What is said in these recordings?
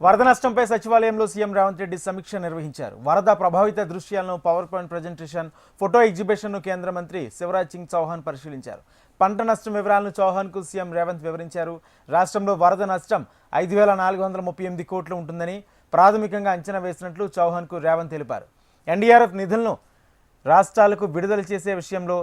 వరద నష్టంపై సచివాలయంలో సీఎం రేవంత్ రెడ్డి సమీక్ష నిర్వహించారు. వరద ప్రభావిత దృశ్యాలను పవర్ పాయింట్ ప్రజెంటేషన్ ఫోటో ఎగ్జిబిషన్ను కేంద్ర మంత్రి శివరాజ్ సింగ్ చౌహాన్ పరిశీలించారు. పంట నష్టం వివరాలను చౌహాన్కు సీఎం రేవంత్ వివరించారు. రాష్ట్రంలో వరద నష్టం ఐదు వేల నాలుగు వందల ముప్పై ఎనిమిది కోట్లు ఉంటుందని ప్రాథమికంగా అంచనా వేసినట్లు చౌహాన్కు రేవంత్ తెలిపారు. ఎన్డీఆర్ఎఫ్ నిధులను రాష్ట్రాలకు విడుదల చేసే విషయంలో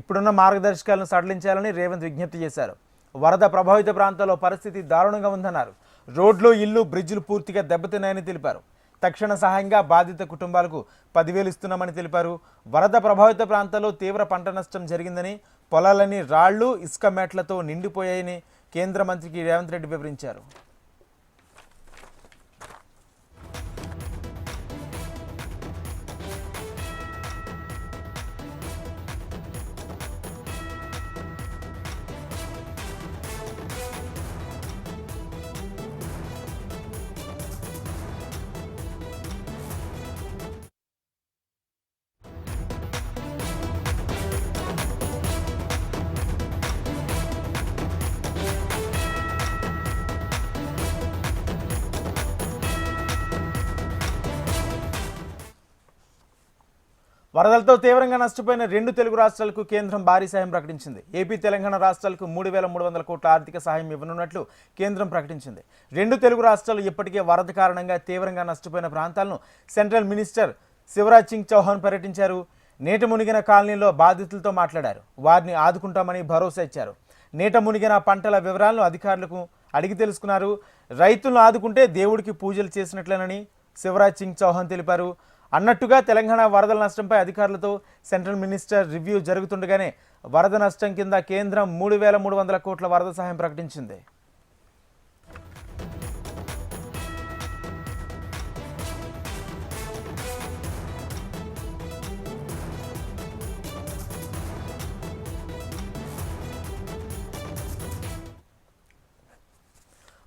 ఇప్పుడున్న మార్గదర్శకాలను సడలించాలని రేవంత్ విజ్ఞప్తి చేశారు. వరద ప్రభావిత ప్రాంతాల్లో పరిస్థితి దారుణంగా ఉందన్నారు. రోడ్లు ఇల్లు బ్రిడ్జిలు పూర్తిగా దెబ్బతిన్నాయని తెలిపారు. తక్షణ సహాయంగా బాధిత కుటుంబాలకు పదివేలు ఇస్తున్నామని తెలిపారు. వరద ప్రభావిత ప్రాంతాల్లో తీవ్ర పంట నష్టం జరిగిందని పొలాలన్నీ రాళ్ళు ఇసుక మేట్లతో నిండిపోయాయని కేంద్ర మంత్రికి రేవంత్ రెడ్డి వివరించారు. వరదలతో తీవ్రంగా నష్టపోయిన రెండు తెలుగు రాష్ట్రాలకు కేంద్రం భారీ సాయం ప్రకటించింది. ఏపీ తెలంగాణ రాష్ట్రాలకు మూడు వేల మూడు వందల కోట్ల ఆర్థిక సాయం ఇవ్వనున్నట్లు కేంద్రం ప్రకటించింది. రెండు తెలుగు రాష్ట్రాలు ఇప్పటికే వరద కారణంగా తీవ్రంగా నష్టపోయిన ప్రాంతాలను సెంట్రల్ మినిస్టర్ శివరాజ్ సింగ్ చౌహాన్ పర్యటించారు. నీట మునిగిన కాలనీలో బాధితులతో మాట్లాడారు. వారిని ఆదుకుంటామని భరోసా ఇచ్చారు. నీట మునిగిన పంటల వివరాలను అధికారులకు అడిగి తెలుసుకున్నారు. రైతులను ఆదుకుంటే దేవుడికి పూజలు చేసినట్లేనని శివరాజ్ సింగ్ చౌహాన్ తెలిపారు. అన్నట్టుగా తెలంగాణ వరదల నష్టంపై అధికారులతో సెంట్రల్ మినిస్టర్ రివ్యూ జరుగుతుండగానే వరద నష్టం కింద కేంద్రం మూడు వేల మూడు వందల కోట్ల వరద సహాయం ప్రకటించింది.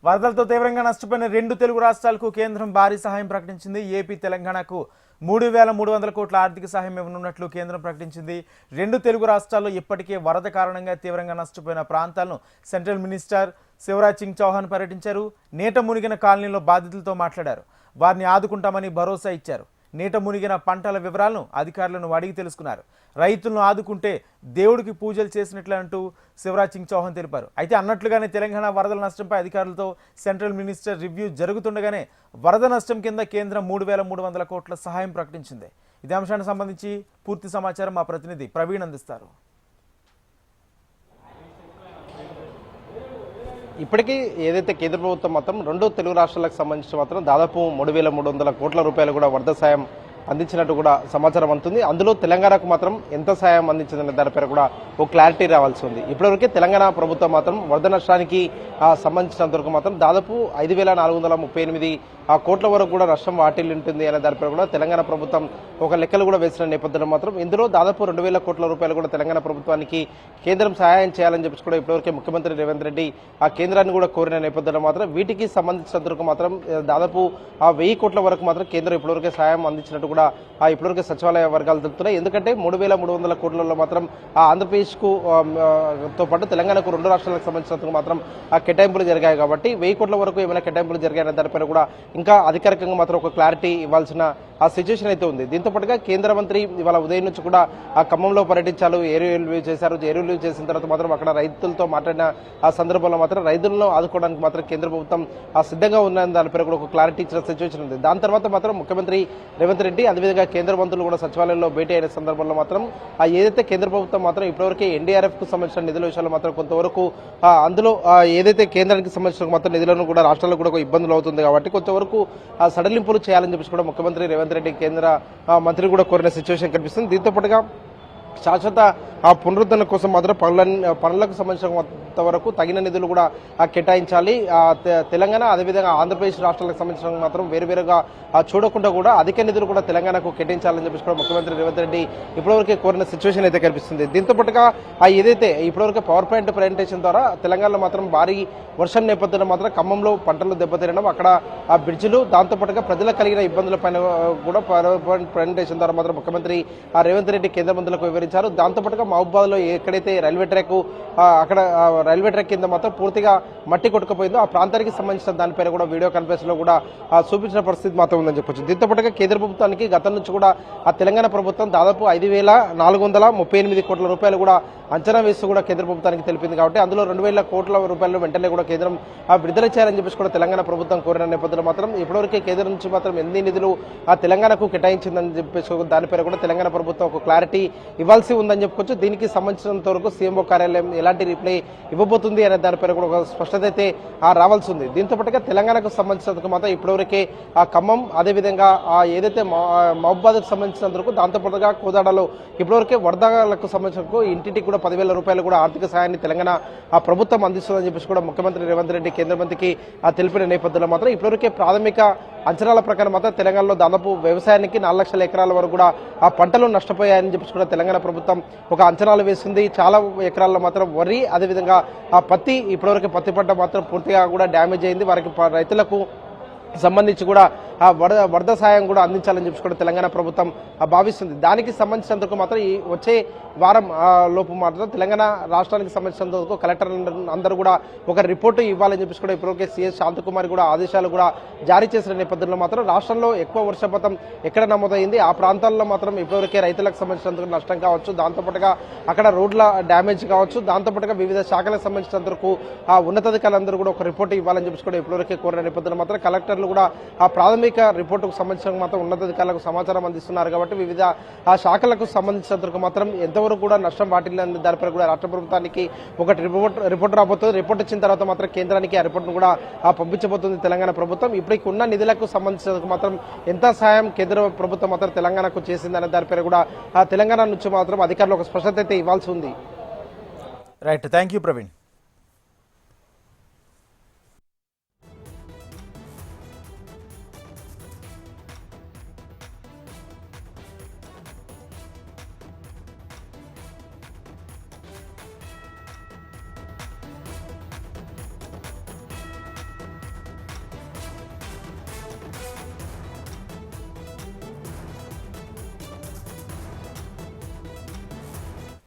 వరదలతో తీవ్రంగా నష్టపోయిన రెండు తెలుగు రాష్ట్రాలకు కేంద్రం భారీ సహాయం ప్రకటించింది. ఏపీ తెలంగాణకు మూడు వేల మూడు వందల కోట్ల ఆర్థిక సహాయం ఇవ్వనున్నట్లు కేంద్రం ప్రకటించింది. రెండు తెలుగు రాష్ట్రాల్లో ఇప్పటికే వరద కారణంగా తీవ్రంగా నష్టపోయిన ప్రాంతాలను సెంట్రల్ మినిస్టర్ శివరాజ్ సింగ్ చౌహాన్ పర్యటించారు. నీట మునిగిన కాలనీలో బాధితులతో మాట్లాడారు. వారిని ఆదుకుంటామని భరోసా ఇచ్చారు. నీట మునిగిన పంటల వివరాలను అధికారులను అడిగి తెలుసుకున్నారు. రైతులను ఆదుకుంటే దేవుడికి పూజలు చేసినట్లు అంటూ శివరాజ్ సింగ్ చౌహాన్ తెలిపారు. అయితే అన్నట్లుగానే తెలంగాణ వరదల నష్టంపై అధికారులతో సెంట్రల్ మినిస్టర్ రివ్యూ జరుగుతుండగానే వరద నష్టం కింద కేంద్రం మూడు వేల మూడు వందల కోట్ల సహాయం ప్రకటించింది. ఇదే అంశానికి సంబంధించి పూర్తి సమాచారం మా ప్రతినిధి ప్రవీణ్ అందిస్తారు. ఇప్పటికీ ఏదైతే కేంద్ర ప్రభుత్వం మాత్రం రెండు తెలుగు రాష్ట్రాలకు సంబంధించి మాత్రం దాదాపు మూడు వేల మూడు వందల కోట్ల రూపాయలు కూడా వరద సాయం అందించినట్టు కూడా సమాచారం అందుతుంది. అందులో తెలంగాణకు మాత్రం ఎంత సాయం అందించిందనే దానిపైన కూడా ఒక క్లారిటీ రావాల్సి ఉంది. ఇప్పటివరకే తెలంగాణ ప్రభుత్వం మాత్రం వరద నష్టానికి ఆ, సంబంధించినంత వరకు మాత్రం దాదాపు ఐదు వేల నాలుగు వందల ముప్పై ఎనిమిది ఆ కోట్ల వరకు కూడా నష్టం వాటిల్లి ఉంటుంది అనే దానిపై కూడా తెలంగాణ ప్రభుత్వం ఒక లెక్కలు కూడా వేసిన నేపథ్యంలో మాత్రం ఇందులో దాదాపు రెండు వేల కోట్ల రూపాయలు కూడా తెలంగాణ ప్రభుత్వానికి కేంద్రం సహాయం చేయాలని చెప్పి కూడా ఇప్పటివరకే ముఖ్యమంత్రి రేవంత్ రెడ్డి ఆ కేంద్రాన్ని కూడా కోరిన నేపథ్యంలో మాత్రం వీటికి సంబంధించినందుకు మాత్రం దాదాపు ఆ వెయ్యి కోట్ల వరకు మాత్రం కేంద్రం ఇప్పటివరకే సహాయం అందించినట్టు కూడా ఆ ఇప్పటివరకే సచివాలయ వర్గాలు తెలుపుతున్నాయి. ఎందుకంటే మూడు వేల మూడు వందల కోట్లలో మాత్రం ఆ ఆంధ్రప్రదేశ్కు తో పాటు తెలంగాణకు రెండు రాష్ట్రాలకు సంబంధించినందుకు మాత్రం ఆ కేటాయింపులు జరిగాయి కాబట్టి వెయ్యి కోట్ల వరకు ఏమైనా కేటాయింపులు జరిగాయనే దానిపైన కూడా ఇంకా అధికారికంగా మాత్రం ఒక క్లారిటీ ఇవ్వాల్సిన ఆ సిచ్యువేషన్ అయితే ఉంది. దీంతో పాటుగా కేంద్ర మంత్రి ఇవాళ ఉదయం నుంచి కూడా ఆ ఖమ్మంలో పర్యటించారు ఏరియల్ చేశారు. ఏరియల్ చేసిన తర్వాత మాత్రం అక్కడ రైతులతో మాట్లాడిన ఆ సందర్భంలో మాత్రం రైతులను ఆదుకోవడానికి మాత్రం కేంద్ర ప్రభుత్వం ఆ సిద్ధంగా ఉన్న దానిపై కూడా ఒక క్లారిటీ ఇచ్చిన సిచ్యువేషన్ ఉంది. దాని తర్వాత మాత్రం ముఖ్యమంత్రి రేవంత్ రెడ్డి అదేవిధంగా కేంద్ర మంత్రులు కూడా సచివాలయంలో భేటీ అయిన సందర్భంలో మాత్రం ఆ ఏదైతే కేంద్ర ప్రభుత్వం మాత్రం ఇప్పటివరకు ఎన్డీఆర్ఎఫ్కు సంబంధించిన నిధుల విషయాలు మాత్రం కొంతవరకు అందులో ఏదైతే కేంద్రానికి సంబంధించిన మొత్తం నిధులను కూడా రాష్ట్రాలకు కూడా ఇబ్బందులు అవుతుంది కాబట్టి కొంతవరకు ఆ సడలింపులు చేయాలని చెప్పేసి కూడా ముఖ్యమంత్రి రేవంత్ రెడ్డి కేంద్ర మంత్రి కూడా కోరిన సిచ్యువేషన్ కనిపిస్తుంది. దీంతో పాటుగా శాశ్వత ఆ పునరుద్ధరణ కోసం మాత్రం పనుల పనులకు సంబంధించినంత వరకు తగిన నిధులు కూడా కేటాయించాలి. తె- తెలంగాణ అదేవిధంగా ఆంధ్రప్రదేశ్ రాష్ట్రాలకు సంబంధించిన మాత్రం వేరువేరుగా చూడకుండా కూడా అధిక నిధులు కూడా తెలంగాణకు కేటాయించాలని చెప్పేసి కూడా ముఖ్యమంత్రి రేవంత్ రెడ్డి ఇప్పటివరకే కోరిన సిచ్యువేషన్ అయితే కనిపిస్తుంది. దీంతో పాటుగా ఏదైతే ఇప్పటివరకు పవర్ పాయింట్ ప్రజెంటేషన్ ద్వారా తెలంగాణలో మాత్రం భారీ వర్షం నేపథ్యంలో మాత్రం ఖమ్మంలో పంటలు దెబ్బతినడం అక్కడ ఆ బ్రిడ్జిలు దాంతోపాటుగా ప్రజలకు కలిగిన ఇబ్బందుల పైన కూడా పవర్ పాయింట్ ప్రజెంటేషన్ ద్వారా మాత్రం ముఖ్యమంత్రి ఆ రేవంత్ రెడ్డి కేంద్ర మంత్రులకు వివరించారు. దాంతో పాటుగా మహబూబాద్లో ఎక్కడైతే రైల్వే ట్రాక్ అక్కడ రైల్వే ట్రాక్ కింద మాత్రం పూర్తిగా మట్టి కొట్టుకుపోయిందో ఆ ప్రాంతానికి సంబంధించిన దానిపైన కూడా వీడియో కాన్ఫరెన్స్లో కూడా చూపించిన పరిస్థితి మాత్రం ఉందని చెప్పొచ్చు. దీంతో పాటుగా కేంద్ర ప్రభుత్వానికి గతం నుంచి కూడా ఆ తెలంగాణ ప్రభుత్వం దాదాపు ఐదు వేల నాలుగు వందల ముప్పై ఎనిమిది కోట్ల రూపాయలు కూడా అంచనా వేస్తూ కూడా కేంద్ర ప్రభుత్వానికి తెలిపింది కాబట్టి అందులో రెండు వేల కోట్ల రూపాయలు వెంటనే కూడా కేంద్రం విడుదల చేయాలని చెప్పేసి కూడా తెలంగాణ ప్రభుత్వం కోరిన నేపథ్యంలో మాత్రం ఇప్పటివరకే కేంద్రం నుంచి మాత్రం ఎన్ని నిధులు ఆ తెలంగాణకు కేటాయించిందని చెప్పేసి దానిపైన కూడా తెలంగాణ ప్రభుత్వం ఒక క్లారిటీ ఇవ్వాల్సి ఉందని చెప్పుకోవచ్చు. దీనికి సంబంధించినంత వరకు సీఎంఓ కార్యాలయం ఎలాంటి రిప్లై ఇవ్వబోతుంది అనే దానిపైన కూడా ఒక స్పష్టత అయితే రావాల్సి ఉంది. దీంతో పాటుగా తెలంగాణకు సంబంధించినందుకు మాత్రం ఇప్పటివరకే ఆ ఖమ్మం అదేవిధంగా ఆ ఏదైతే మహబాద్కు సంబంధించినంత వరకు దాంతోపాటుగా కోదాడలో ఇప్పటివరకే వరదలకు సంబంధించిన ఇంటింటికి కూడా పదివేల రూపాయలు కూడా ఆర్థిక సహాయాన్ని తెలంగాణ ఆ ప్రభుత్వం అందిస్తుందని చెప్పేసి కూడా ముఖ్యమంత్రి రేవంత్ రెడ్డి కేంద్ర మంత్రికి తెలిపిన నేపథ్యంలో మాత్రం ఇప్పటివరకే ప్రాథమిక అంచనాల ప్రకారం మాత్రం తెలంగాణలో దాదాపు వ్యవసాయానికి నాలుగు లక్షల ఎకరాల వరకు కూడా ఆ పంటలు నష్టపోయాయని చెప్పేసి కూడా తెలంగాణ ప్రభుత్వం ఒక అంచనాలు వేసింది. చాలా ఎకరాల్లో మాత్రం వరి అదేవిధంగా ఆ పత్తి ఇప్పటివరకు పత్తి పంట మాత్రం పూర్తిగా కూడా డ్యామేజ్ అయింది. వారికి రైతులకు సంబంధించి కూడా వరద వరద సాయం కూడా అందించాలని చెప్పి కూడా తెలంగాణ ప్రభుత్వం భావిస్తుంది. దానికి సంబంధించినందుకు మాత్రం ఈ వచ్చే వారం లోపు మాత్రం తెలంగాణ రాష్ట్రానికి సంబంధించినందుకు కలెక్టర్ అందరూ కూడా ఒక రిపోర్టు ఇవ్వాలని చెప్పేసి కూడా ఇప్పటికే సీఎస్ శాంతకుమార్ కూడా ఆదేశాలు కూడా జారీ చేసిన నేపథ్యంలో మాత్రం రాష్ట్రంలో ఎక్కువ వర్షపాతం ఎక్కడ నమోదైంది? ఆ ప్రాంతాల్లో మాత్రం ఇప్పటివరకే రైతులకు సంబంధించినందుకు నష్టం కావచ్చు. దాంతోపాటుగా అక్కడ రోడ్ల డ్యామేజ్ కావచ్చు. దాంతోపాటుగా వివిధ శాఖలకు సంబంధించినందుకు ఆ ఉన్నతాధికారులందరూ కూడా ఒక రిపోర్ట్ ఇవ్వాలని చెప్పేసి కూడా ఇప్పటివరకే కోరిన నేపథ్యంలో మాత్రం కలెక్టర్లు కూడా ఆ ప్రాథమిక రిపోర్టుకు సంబంధించిన మాత్రం ఉన్నతాధికారులకు సమాచారం అందిస్తున్నారు కాబట్టి వివిధ ఆ శాఖలకు సంబంధించినందుకు మాత్రం ఎంతవరకు కూడా నష్టం వాటిల్లని దానిపై కూడా రాష్ట్ర ప్రభుత్వానికి ఒకటి రిపోర్ట్ రిపోర్ట్ రాబోతుంది. రిపోర్ట్ వచ్చిన తర్వాత మాత్రం కేంద్రానికి ఆ రిపోర్ట్ను కూడా పంపించబోతుంది తెలంగాణ ప్రభుత్వం. ఇప్పటికి ఉన్న నిధులకు సంబంధించినందుకు మాత్రం ఎంత సాయం కేంద్ర ప్రభుత్వం మాత్రం తెలంగాణకు చేసిందనే దానిపై కూడా ఆ తెలంగాణ నుంచి మాత్రం అధికారులు ఒక స్పష్టత అయితే ఇవ్వాల్సి ఉంది. Right thank you Praveen